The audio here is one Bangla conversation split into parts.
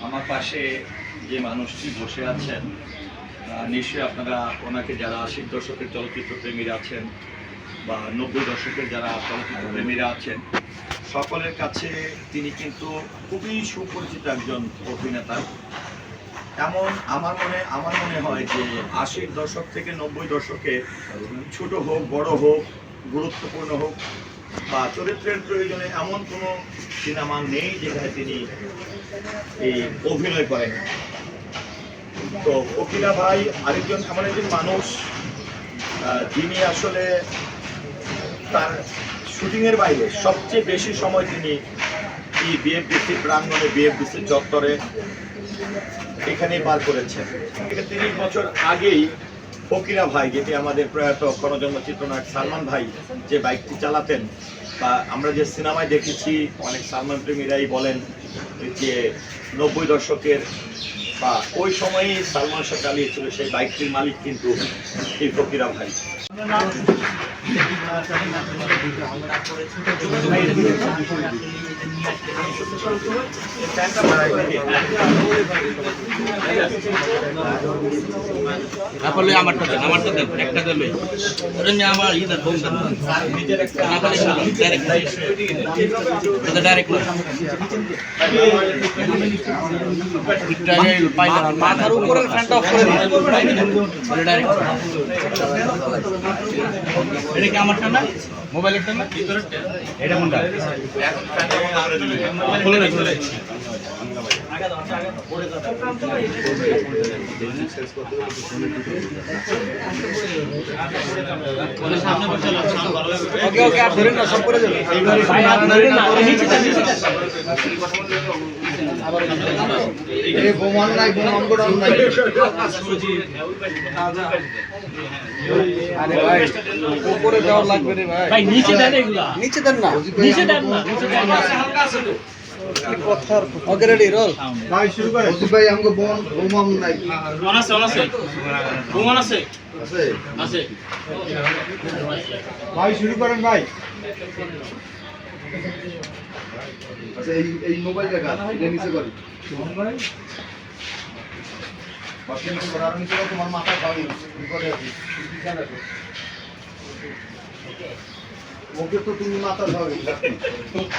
আমার পাশে যে মানুষটি বসে আছেন নিশ্চয়ই আপনারা ওনাকে যারা আশির দশকের চলচ্চিত্র প্রেমীরা আছেন বা নব্বই দশকের যারা চলচ্চিত্র প্রেমীরা আছেন, সকলের কাছে তিনি কিন্তু খুবই সুপরিচিত একজন অভিনেতা। এমন আমার মনে আমার মনে হয় যে আশির দশক থেকে নব্বই দশকে ছোট হোক, বড় হোক, গুরুত্বপূর্ণ হোক বা চরিত্রের প্রয়োজনে এমন কোনো সিনেমা নেই যেখানে তিনি এই অভিনয় করেন। তো ফকিরা ভাই আরেকজন এমন একজন মানুষ যিনি আসলে তার শুটিংয়ের বাইরে সবচেয়ে বেশি সময় তিনি এই বিএফডিসি প্রাঙ্গনে বিএফডিসি চত্বরে এখানেই বার করেছেন। তিরিশ বছর আগেই ফকিরা ভাই, যেটি আমাদের প্রয়াত ক্ষণজন্ম চিত্রনায়ক সালমান ভাই যে বাইকটি চালাতেন, বা আমরা যে সিনেমায় দেখেছি, অনেক সালমান প্রেমীরাই বলেন যে নব্বই দশকের, বা ওই সময়ই সালমান শাহ চালিয়েছিল সেই বাইকটির মালিক কিন্তু এই ফকিরা ভাই। তারপরে আমারটা দেন আমারটা দেন একটা দেন ওটা আমার ই দেন বোন দেন ডাইরেক্ট ডাইরেক্ট মাথার উপরের ফ্যানটা অফ করে দিন। ডাইরেক্ট এটা কি আমারটা না মোবাইলের না এটা কোনটা? খুলে না খুলে ওকে ওকে আর ধরেন না সব করে দেবেন আরে ভাই উপরে দেওয়া লাগবে রে ভাই ভাই নিচে দেন এগুলা। নিচে দেন না। নিচে দেন না। নিচে দেন না। ওকে রেডি রোল ভাই শুরু করে ওজি ভাই আমগো বোন বোমান নাই। আছে আছে। আছে। আছে? আছে। ভাই শুরু করেন ভাই। আচ্ছা এই এই মোবাইল দেখা এটা নিচে করার নিচে তোমার মাথা খাওয়াই বিপদে আছি ওকে তো তুমি মাথা খাওয়াই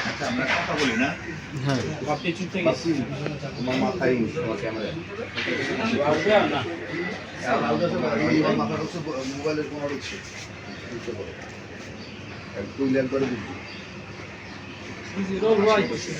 আচ্ছা আমরা কথা বলি না। আপনি চুপ থেকে তোমার মাথায় তোমার ক্যামেরা মোবাইলের কোনো করে দিচ্ছি